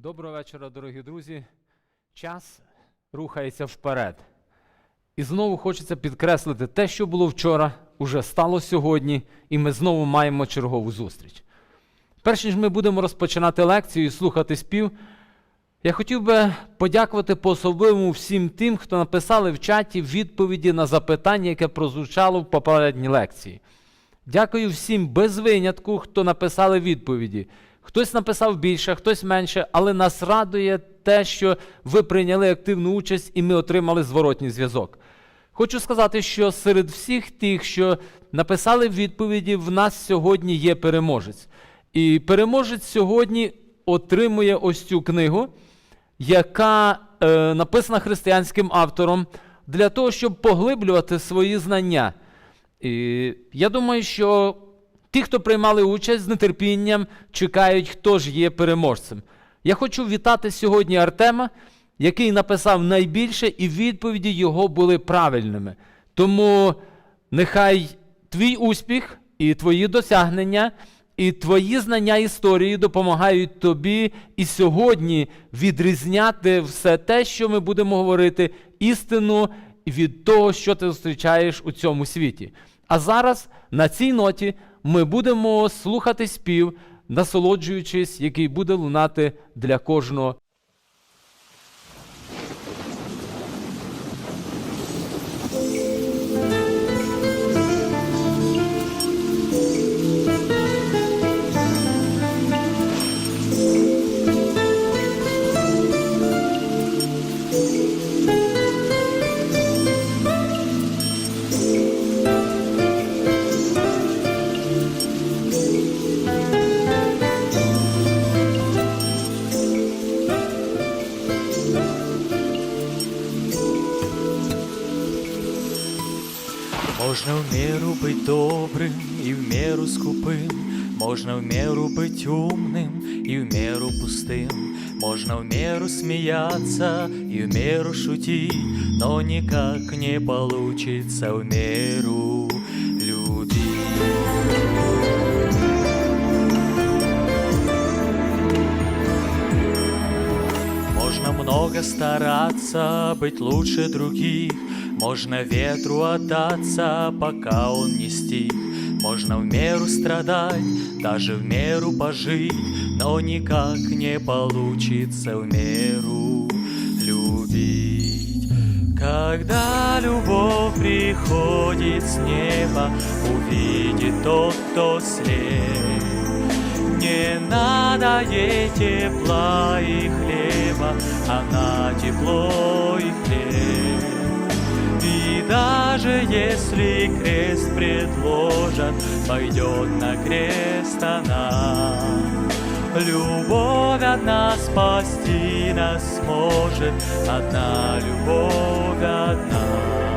Доброго вечора, дорогі друзі. Час рухається вперед. І знову хочеться підкреслити те, що було вчора, уже стало сьогодні, і ми знову маємо чергову зустріч. Перш ніж ми будемо розпочинати лекцію і слухати спів, я хотів би подякувати по-особливому всім тим, хто написали в чаті відповіді на запитання, яке прозвучало в попередній лекції. Дякую всім без винятку, хто написали відповіді. Хтось написав більше, хтось менше, але нас радує те, що ви прийняли активну участь і ми отримали зворотній зв'язок. Хочу сказати, що серед всіх тих, що написали відповіді, в нас сьогодні є переможець. І переможець сьогодні отримує ось цю книгу, яка е, написана християнським автором для того, щоб поглиблювати свої знання. І я думаю, що ті, хто приймали участь з нетерпінням, чекають, хто ж є переможцем. Я хочу вітати сьогодні Артема, який написав найбільше, і відповіді його були правильними. Тому нехай твій успіх і твої досягнення, і твої знання історії допомагають тобі і сьогодні відрізняти все те, що ми будемо говорити, істину від того, що ти зустрічаєш у цьому світі. А зараз на цій ноті ми будемо слухати спів, насолоджуючись, який буде лунати для кожного. Можна в меру быть добрым и в меру скупым, Можно в меру быть умным и в меру пустым, Можно в меру смеяться и в меру шутить, Но никак не получится в меру любить. Можно много стараться, быть лучше других, Можно ветру отдаться, пока он не стих. Можно в меру страдать, даже в меру пожить, Но никак не получится в меру любить. Когда любовь приходит с неба, Увидит тот, кто слеп. Не надо ей тепла и хлеба, Она тепло даже если крест предложат, Пойдет на крест она. Любовь одна спасти нас может, Одна любовь одна.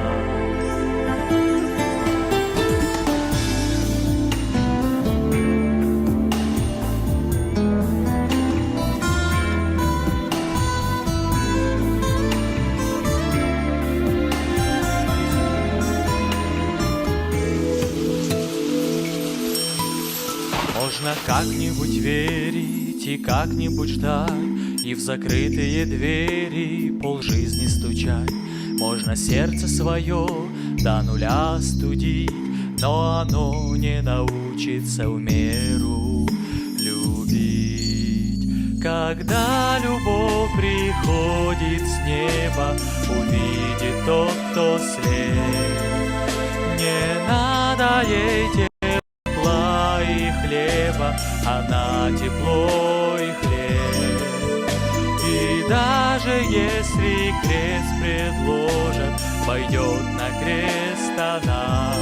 Можно как-нибудь верить и как-нибудь ждать, И в закрытые двери полжизни стучать. Можно сердце свое до нуля студить, Но оно не научится в меру любить. Когда любовь приходит с неба, Увидит тот, кто слеп. Не надо ей она тепло и хлеб. И даже если крест предложат, пойдет на крест она.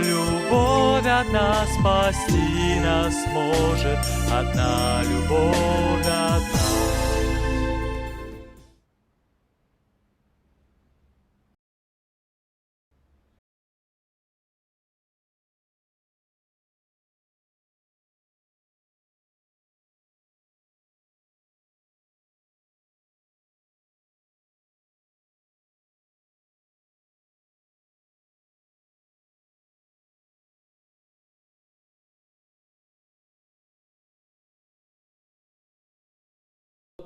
Любовь одна спасти нас может, одна любовь одна.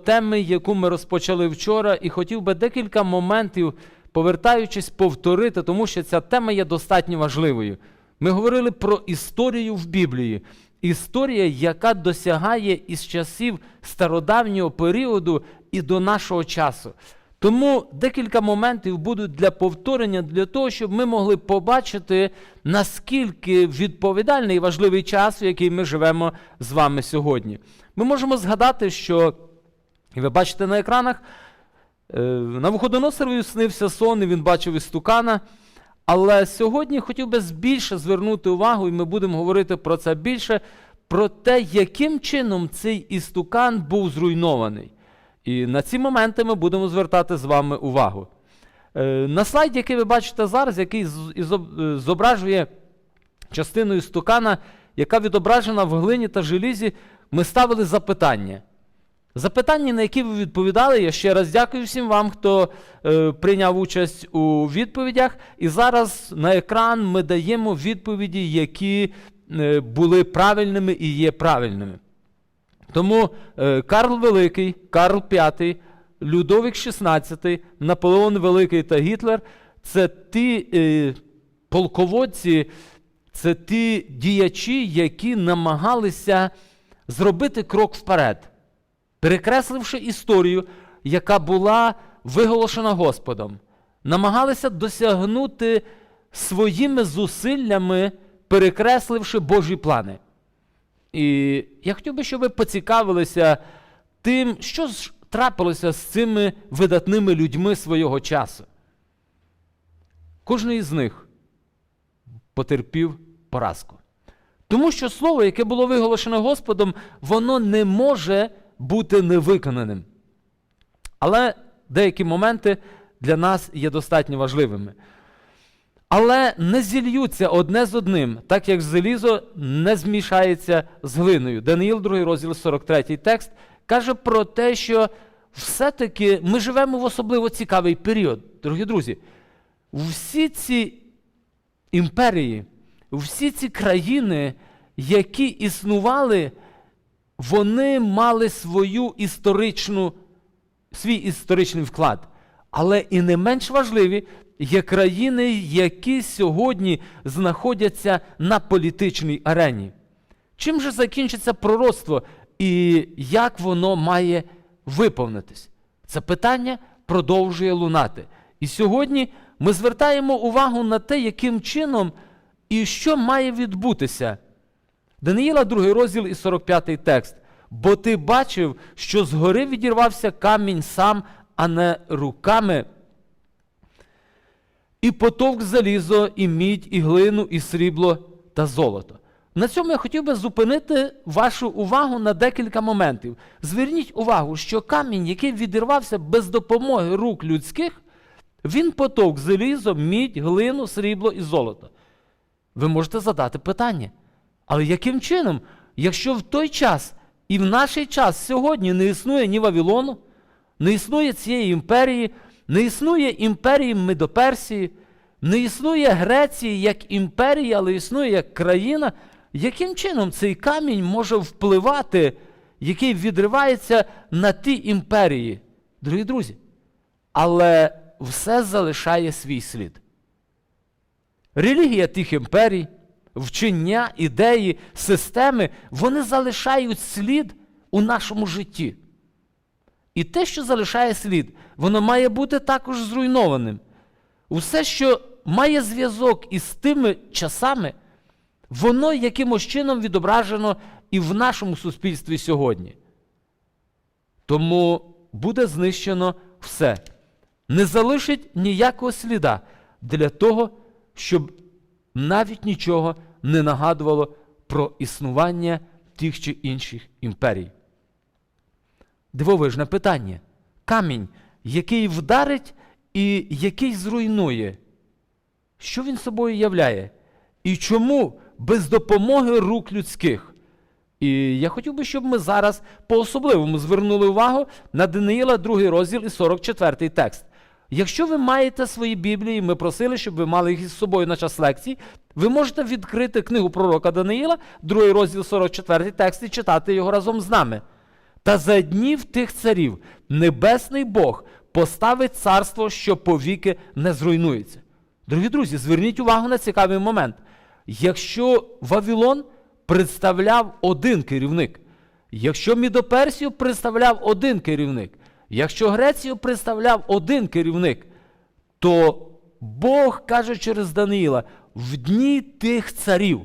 Теми, яку ми розпочали вчора, і хотів би декілька моментів, повертаючись, повторити, тому що ця тема є достатньо важливою. Ми говорили про історію в Біблії. Історія, яка досягає із часів стародавнього періоду і до нашого часу. Тому декілька моментів будуть для повторення, для того, щоб ми могли побачити, наскільки відповідальний і важливий час, в який ми живемо з вами сьогодні. Ми можемо згадати, що, і ви бачите на екранах, е, Навуходоносорові снився сон, і він бачив істукана. Але сьогодні хотів би більше звернути увагу, і ми будемо говорити про це більше, про те, яким чином цей істукан був зруйнований. І на ці моменти ми будемо звертати з вами увагу. Е, На слайді, який ви бачите зараз, який е, зображує частину істукана, яка відображена в глині та желізі, ми ставили запитання. Запитання, на які ви відповідали, я ще раз дякую всім вам, хто е, прийняв участь у відповідях. І зараз на екран ми даємо відповіді, які е, були правильними і є правильними. Тому е, Карл Великий, Карл V, Людовік XVI, Наполеон Великий та Гітлер це ті е, полководці, це ті діячі, які намагалися зробити крок вперед, перекресливши історію, яка була виголошена Господом, намагалися досягнути своїми зусиллями, перекресливши Божі плани. І я хотів би, щоб ви поцікавилися тим, що ж трапилося з цими видатними людьми свого часу. Кожен із них потерпів поразку. Тому що слово, яке було виголошене Господом, воно не може бути невиконаним. Але деякі моменти для нас є достатньо важливими. Але не зільються одне з одним, так як залізо не змішається з глиною. Даниїл, 2 розділ 43 текст, каже про те, що все-таки ми живемо в особливо цікавий період. Дорогі друзі, всі ці імперії, всі ці країни, які існували, вони мали свою історичну, свій історичний вклад. Але і не менш важливі є країни, які сьогодні знаходяться на політичній арені. Чим же закінчиться пророцтво і як воно має виповнитись? Це питання продовжує лунати. І сьогодні ми звертаємо увагу на те, яким чином і що має відбутися. Даниїла, 2 розділ і 45 текст. Бо ти бачив, що згори відірвався камінь сам, а не руками. І потовк залізо, і мідь, і глину, і срібло та золото. На цьому я хотів би зупинити вашу увагу на декілька моментів. Зверніть увагу, що камінь, який відірвався без допомоги рук людських, він потовк залізо, мідь, глину, срібло і золото. Ви можете задати питання. Але яким чином, якщо в той час і в наш час сьогодні не існує ні Вавилону, не існує цієї імперії, не існує імперії Медоперсії, не існує Греції як імперія, але існує як країна, яким чином цей камінь може впливати, який відривається на ті імперії? Дорогі друзі, але все залишає свій слід. Релігія тих імперій, вчення, ідеї, системи, вони залишають слід у нашому житті. І те, що залишає слід, воно має бути також зруйнованим. Усе, що має зв'язок із тими часами, воно якимось чином відображено і в нашому суспільстві сьогодні. Тому буде знищено все. Не залишить ніякого сліда для того, щоб навіть нічого не нагадувало про існування тих чи інших імперій. Дивовижне питання. Камінь, який вдарить і який зруйнує. Що він собою являє? І чому без допомоги рук людських? І я хотів би, щоб ми зараз по-особливому звернули увагу на Даниїла, 2 розділ і 44 текст. Якщо ви маєте свої Біблії, ми просили, щоб ви мали їх із собою на час лекцій, ви можете відкрити книгу пророка Даниїла, 2 розділ 44 текст і читати його разом з нами. Та за днів тих царів небесний Бог поставить царство, що повіки не зруйнується. Дорогі друзі, зверніть увагу на цікавий момент. Якщо Вавилон представляв один керівник, якщо Мідоперсію представляв один керівник, якщо Грецію представляв один керівник, то Бог каже через Даниїла в дні тих царів.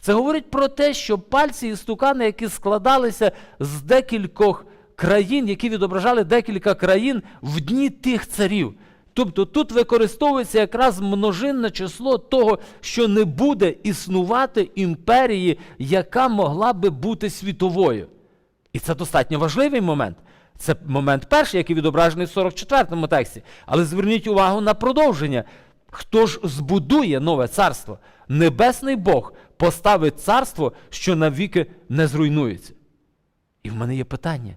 Це говорить про те, що пальці і стукани, які складалися з декількох країн, які відображали декілька країн в дні тих царів. Тобто тут використовується якраз множинне число того, що не буде існувати імперії, яка могла би бути світовою. І це достатньо важливий момент. Це момент перший, який відображений в 44-му тексті. Але зверніть увагу на продовження. Хто ж збудує нове царство? Небесний Бог поставить царство, що навіки не зруйнується. І в мене є питання.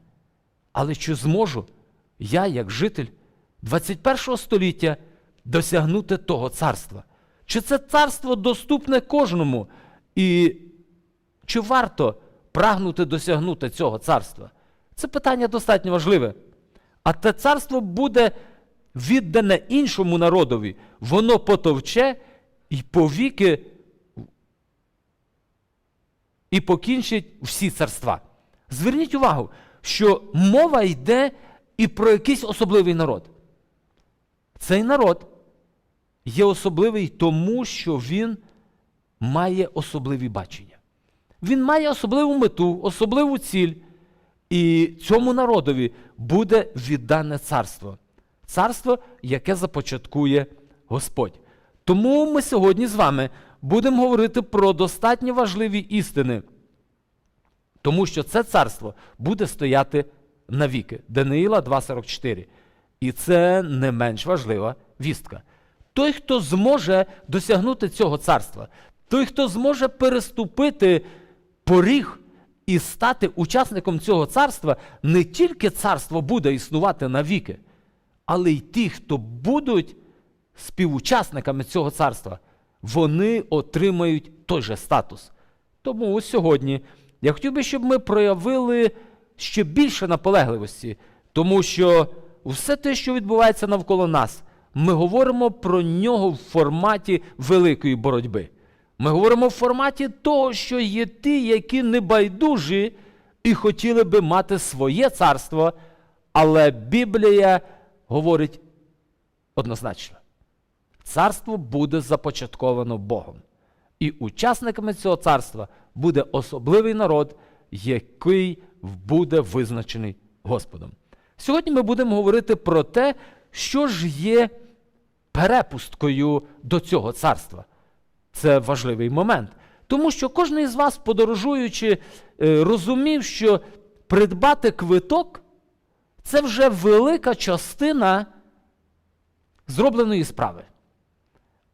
Але чи зможу я, як житель 21 століття, досягнути того царства? Чи це царство доступне кожному? І чи варто прагнути досягнути цього царства? Це питання достатньо важливе. А те царство буде віддане іншому народові, воно потовче і повіки і покінчить всі царства. Зверніть увагу, що мова йде і про якийсь особливий народ. Цей народ є особливий тому, що він має особливі бачення. Він має особливу мету, особливу ціль, і цьому народові буде віддане царство. Царство, яке започаткує Господь. Тому ми сьогодні з вами будемо говорити про достатньо важливі істини, тому що це царство буде стояти навіки. Даниїла 2.44. І це не менш важлива вістка. Той, хто зможе досягнути цього царства, той, хто зможе переступити поріг і стати учасником цього царства, не тільки царство буде існувати навіки, але й ті, хто будуть співучасниками цього царства, вони отримають той же статус. Тому сьогодні я хотів би, щоб ми проявили ще більше наполегливості, тому що все те, що відбувається навколо нас, ми говоримо про нього в форматі великої боротьби. Ми говоримо в форматі того, що є ті, які небайдужі і хотіли би мати своє царство, але Біблія говорить однозначно. Царство буде започатковано Богом. І учасниками цього царства буде особливий народ, який буде визначений Господом. Сьогодні ми будемо говорити про те, що ж є перепусткою до цього царства. Це важливий момент. Тому що кожен із вас, подорожуючи, е, розумів, що придбати квиток це вже велика частина зробленої справи.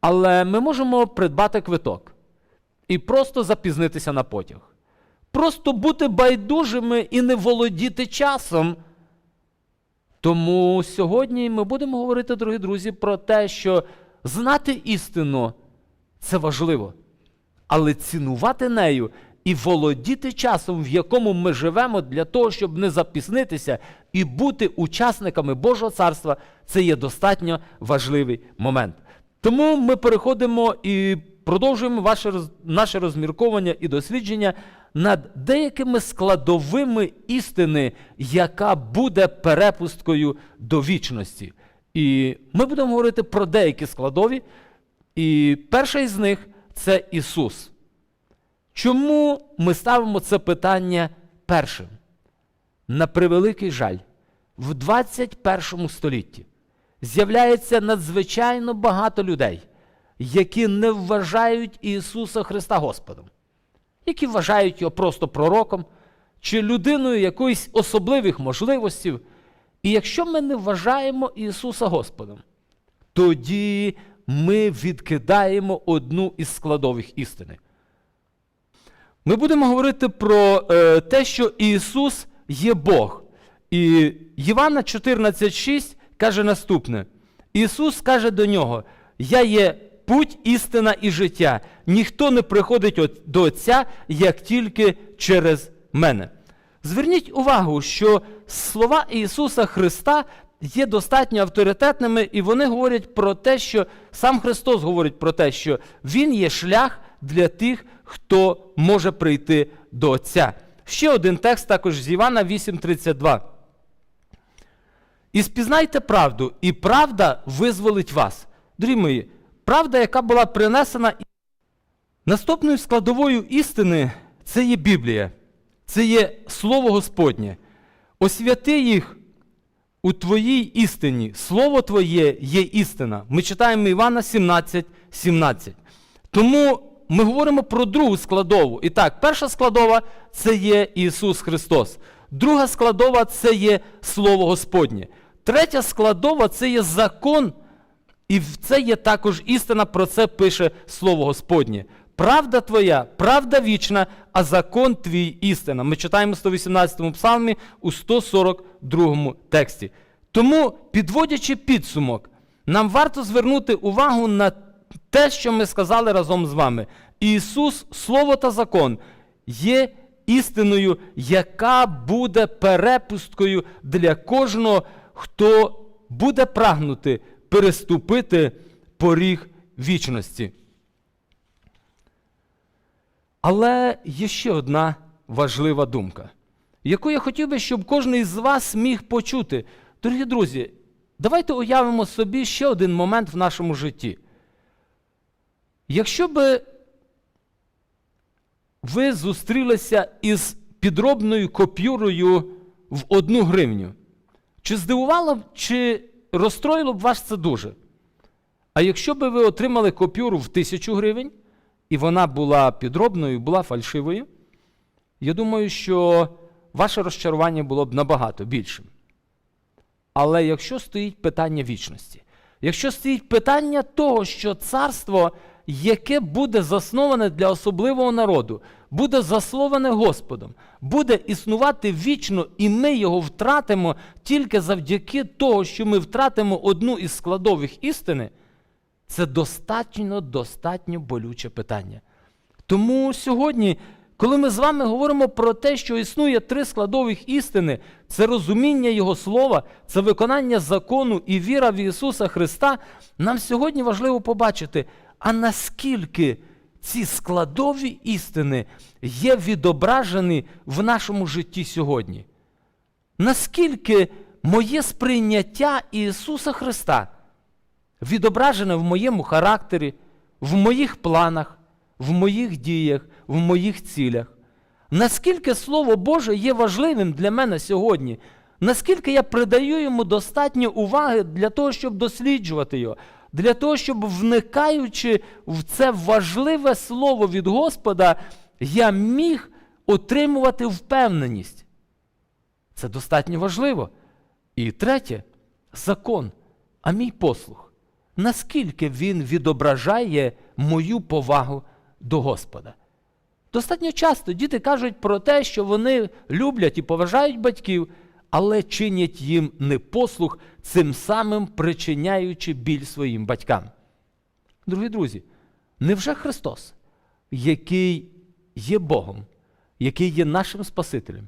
Але ми можемо придбати квиток і просто запізнитися на потяг. Просто бути байдужими і не володіти часом. Тому сьогодні ми будемо говорити, дорогі друзі, про те, що знати істину це важливо. Але цінувати нею і володіти часом, в якому ми живемо, для того, щоб не запізнитися і бути учасниками Божого царства, це є достатньо важливий момент. Тому ми переходимо і продовжуємо ваше, наше розмірковання і дослідження над деякими складовими істини, яка буде перепусткою до вічності. І ми будемо говорити про деякі складові. І перший із них це Ісус. Чому ми ставимо це питання першим? На превеликий жаль, в 21 столітті з'являється надзвичайно багато людей, які не вважають Ісуса Христа Господом, які вважають його просто пророком чи людиною якоїсь особливих можливостей. І якщо ми не вважаємо Ісуса Господом, тоді ми відкидаємо одну із складових істини. Ми будемо говорити про е, те, що Ісус є Бог. І Євана 14,6 каже наступне: Ісус каже до нього: Я є путь, істина і життя. Ніхто не приходить до Отця, як тільки через мене. Зверніть увагу, що слова Ісуса Христа є достатньо авторитетними, і вони говорять про те, що сам Христос говорить про те, що Він є шлях для тих, хто може прийти до Отця. Ще один текст також з Івана 8:32. І спізнайте правду, і правда визволить вас. Дорогі мої, правда, яка була принесена. Наступною складовою істини це є Біблія, це є Слово Господнє. Освяти їх у Твоїй істині. Слово Твоє є істина. Ми читаємо Івана 17, 17. Тому ми говоримо про другу складову. І так, перша складова це є Ісус Христос. Друга складова це є Слово Господнє. Третя складова це є закон. І це є також істина, про це пише Слово Господнє. Правда твоя, правда вічна, а закон твій істина. Ми читаємо в 118 псалмі у 142 тексті. Тому, підводячи підсумок, нам варто звернути увагу на те, що ми сказали разом з вами. Ісус, Слово та закон є істиною, яка буде перепусткою для кожного, хто буде прагнути переступити поріг вічності. Але є ще одна важлива думка, яку я хотів би, щоб кожен із вас міг почути. Дорогі друзі, давайте уявимо собі ще один момент в нашому житті. Якщо би ви зустрілися із підробною копюрою в одну гривню, чи здивувало б, чи розстроїло б вас це дуже? А якщо б ви отримали копюру в тисячу гривень, і вона була підробною, була фальшивою, я думаю, що ваше розчарування було б набагато більшим. Але якщо стоїть питання вічності, якщо стоїть питання того, що царство, яке буде засноване для особливого народу, буде засловане Господом, буде існувати вічно, і ми його втратимо тільки завдяки того, що ми втратимо одну із складових істини, це достатньо, достатньо болюче питання. Тому сьогодні, коли ми з вами говоримо про те, що існує три складових істини, це розуміння Його слова, це виконання закону і віра в Ісуса Христа, нам сьогодні важливо побачити, а наскільки ці складові істини є відображені в нашому житті сьогодні. Наскільки моє сприйняття Ісуса Христа відображене в моєму характері, в моїх планах, в моїх діях, в моїх цілях. Наскільки Слово Боже є важливим для мене сьогодні? Наскільки я придаю йому достатньо уваги для того, щоб досліджувати його, для того, щоб, вникаючи в це важливе слово від Господа, я міг отримувати впевненість. Це достатньо важливо. І третє закон, а мій послух. Наскільки він відображає мою повагу до Господа? Достатньо часто діти кажуть про те, що вони люблять і поважають батьків, але чинять їм непослух, цим самим причиняючи біль своїм батькам. Дорогі друзі, невже Христос, який є Богом, який є нашим Спасителем,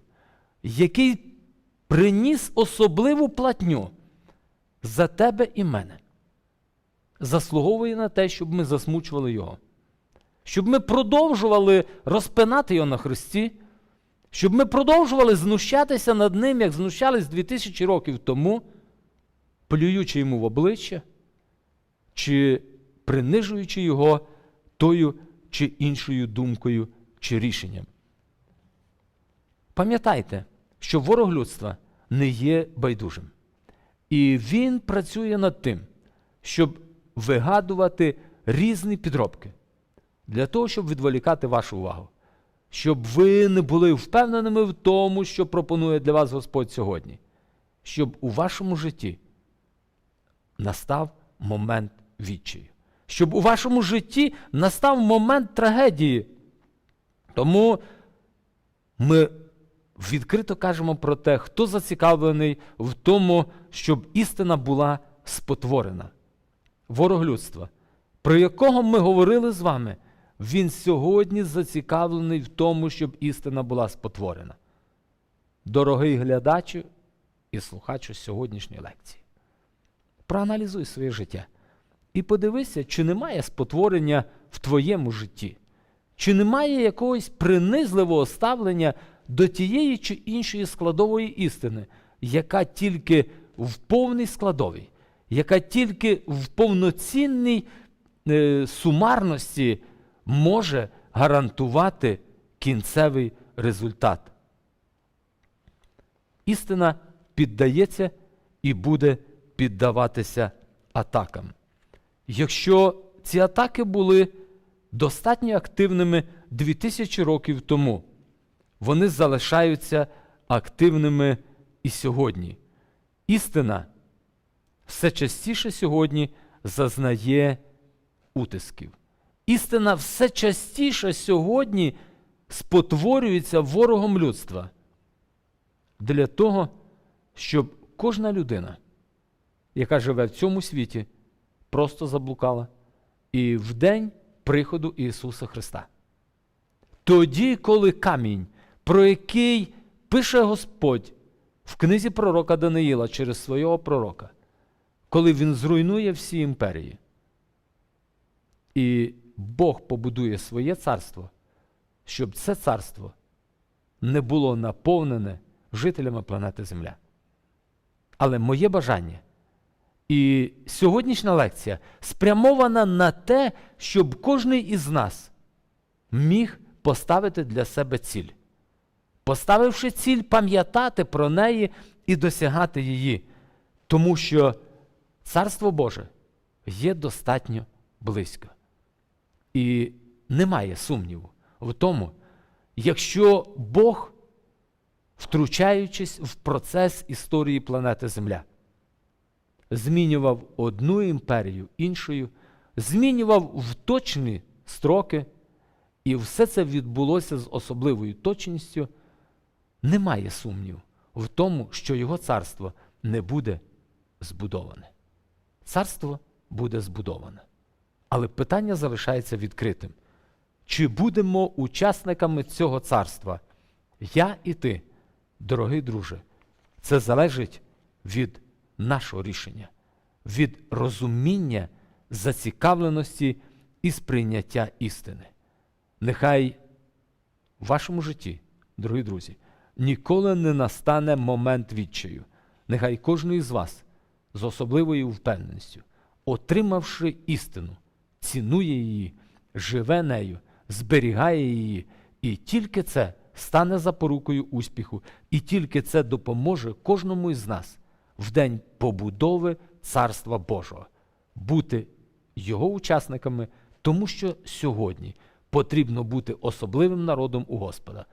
який приніс особливу платню за тебе і мене, заслуговує на те, щоб ми засмучували Його? Щоб ми продовжували розпинати його на хресті, щоб ми продовжували знущатися над ним, як знущались 2000 років тому, плюючи йому в обличчя, чи принижуючи його тою чи іншою думкою чи рішенням. Пам'ятайте, що ворог людства не є байдужим. І він працює над тим, щоб вигадувати різні підробки для того, щоб відволікати вашу увагу, щоб ви не були впевненими в тому, що пропонує для вас Господь сьогодні, щоб у вашому житті настав момент відчаю, щоб у вашому житті настав момент трагедії. Тому ми відкрито кажемо про те, хто зацікавлений в тому, щоб істина була спотворена. Ворог людства, про якого ми говорили з вами. Він сьогодні зацікавлений в тому, щоб істина була спотворена. дорогий глядачу і слухачу сьогоднішньої лекції. Проаналізуй своє життя і подивися, чи немає спотворення в твоєму житті, чи немає якогось принизливого ставлення до тієї чи іншої складової істини, яка тільки в повній складовій, яка тільки в повноцінній е, сумарності може гарантувати кінцевий результат. Істина піддається і буде піддаватися атакам. Якщо ці атаки були достатньо активними 2000 років тому, вони залишаються активними і сьогодні. Істина все частіше сьогодні зазнає утисків. Істина все частіше сьогодні спотворюється ворогом людства для того, щоб кожна людина, яка живе в цьому світі, просто заблукала і в день приходу Ісуса Христа. Тоді, коли камінь, про який пише Господь в книзі пророка Даниїла через свого пророка, коли він зруйнує всі імперії, і Бог побудує своє царство, щоб це царство не було наповнене жителями планети Земля. Але моє бажання і сьогоднішня лекція спрямована на те, щоб кожен із нас міг поставити для себе ціль. Поставивши ціль, пам'ятати про неї і досягати її, тому що Царство Боже є достатньо близько. І немає сумніву в тому, якщо Бог, втручаючись в процес історії планети Земля, змінював одну імперію іншою, змінював в точні строки, і все це відбулося з особливою точністю, немає сумніву в тому, що його царство не буде збудоване. Царство буде збудоване. Але питання залишається відкритим. Чи будемо учасниками цього царства? Я і ти, дорогий друже, це залежить від нашого рішення, від розуміння, зацікавленості і сприйняття істини. Нехай в вашому житті, дорогі друзі, ніколи не настане момент відчаю. Нехай кожен із вас з особливою впевненістю, отримавши істину, цінує її, живе нею, зберігає її, і тільки це стане запорукою успіху, і тільки це допоможе кожному із нас в день побудови Царства Божого бути його учасниками, тому що сьогодні потрібно бути особливим народом у Господа,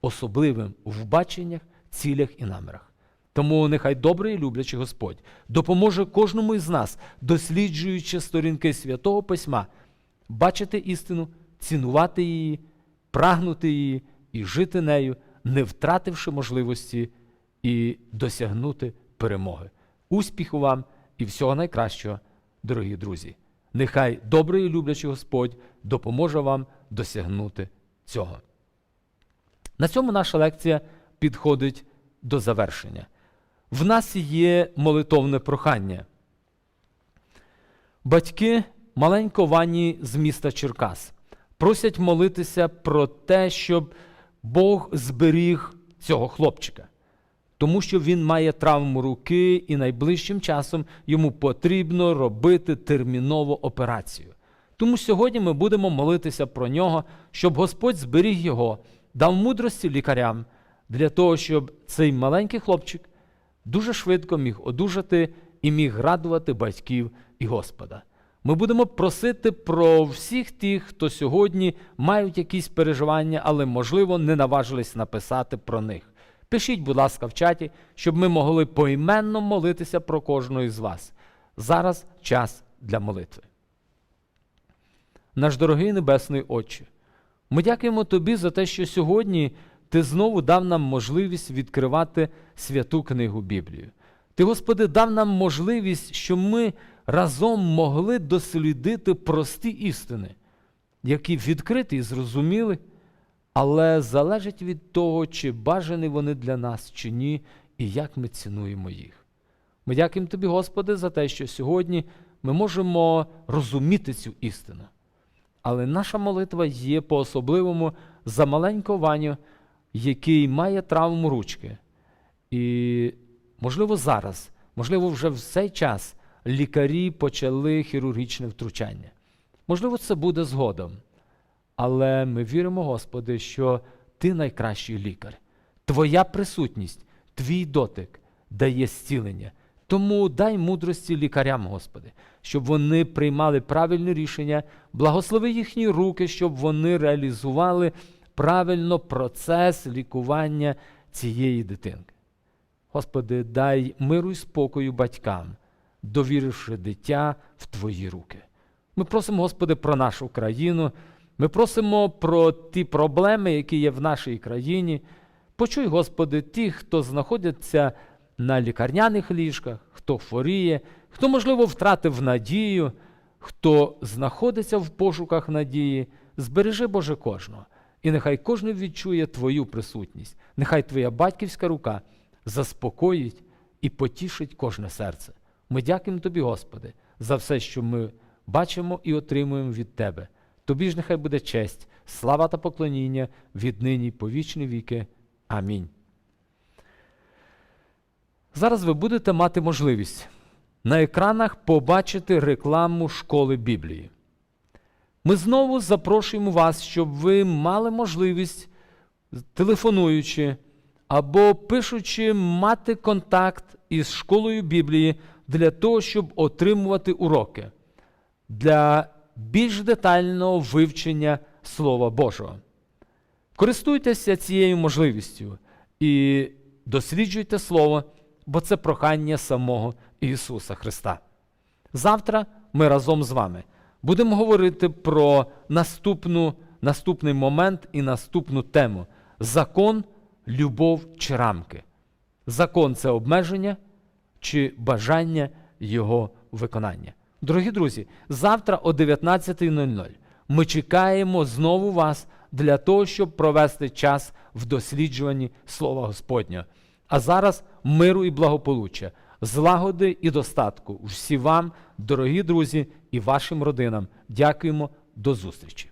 особливим в баченнях, цілях і намірах. Тому нехай добрий і люблячий Господь допоможе кожному із нас, досліджуючи сторінки Святого Письма, бачити істину, цінувати її, прагнути її і жити нею, не втративши можливості і досягнути перемоги. Успіху вам і всього найкращого, дорогі друзі! Нехай добрий і люблячий Господь допоможе вам досягнути цього. На цьому наша лекція підходить до завершення. В нас є молитовне прохання. Батьки маленького Вані з міста Черкас просять молитися про те, щоб Бог зберіг цього хлопчика, тому що він має травму руки і найближчим часом йому потрібно робити термінову операцію. Тому сьогодні ми будемо молитися про нього, щоб Господь зберіг його, дав мудрості лікарям для того, щоб цей маленький хлопчик дуже швидко міг одужати і міг радувати батьків і Господа. Ми будемо просити про всіх тих, хто сьогодні мають якісь переживання, але, можливо, не наважились написати про них. Пишіть, будь ласка, в чаті, щоб ми могли поіменно молитися про кожного із вас. Зараз час для молитви. Наш дорогий Небесний Отче, ми дякуємо Тобі за те, що сьогодні Ти знову дав нам можливість відкривати святу книгу Біблію. Ти, Господи, дав нам можливість, щоб ми разом могли дослідити прості істини, які відкриті і зрозуміли, але залежить від того, чи бажані вони для нас, чи ні, і як ми цінуємо їх. Ми дякуємо тобі, Господи, за те, що сьогодні ми можемо розуміти цю істину. Але наша молитва є по-особливому за маленького Ваню, який має травму ручки. І, можливо, зараз, можливо, вже в цей час лікарі почали хірургічне втручання. Можливо, це буде згодом. Але ми віримо, Господи, що Ти найкращий лікар. Твоя присутність, твій дотик дає зцілення. Тому дай мудрості лікарям, Господи, щоб вони приймали правильні рішення, благослови їхні руки, щоб вони реалізували правильно процес лікування цієї дитинки. Господи, дай миру і спокою батькам, довіривши дитя в Твої руки. Ми просимо, Господи, про нашу країну. Ми просимо про ті проблеми, які є в нашій країні. Почуй, Господи, тих, хто знаходиться на лікарняних ліжках, хто хворіє, хто, можливо, втратив надію, хто знаходиться в пошуках надії. Збережи, Боже, кожного. І нехай кожен відчує Твою присутність. Нехай Твоя батьківська рука заспокоїть і потішить кожне серце. Ми дякуємо Тобі, Господи, за все, що ми бачимо і отримуємо від Тебе. Тобі ж нехай буде честь, слава та поклоніння віднині й по вічні віки. Амінь. Зараз ви будете мати можливість на екранах побачити рекламу школи Біблії. Ми знову запрошуємо вас, щоб ви мали можливість, телефонуючи або пишучи, мати контакт із школою Біблії для того, щоб отримувати уроки для більш детального вивчення Слова Божого. Користуйтеся цією можливістю і досліджуйте Слово, бо це прохання самого Ісуса Христа. Завтра ми разом з вами будемо говорити про наступну, наступний момент і наступну тему закон, любов чи рамки. Закон це обмеження чи бажання його виконання. Дорогі друзі, завтра о 19.00 ми чекаємо знову вас для того, щоб провести час в досліджуванні Слова Господнього. А зараз миру і благополуччя, злагоди і достатку всі вам, дорогі друзі, і вашим родинам. Дякуємо, до зустрічі!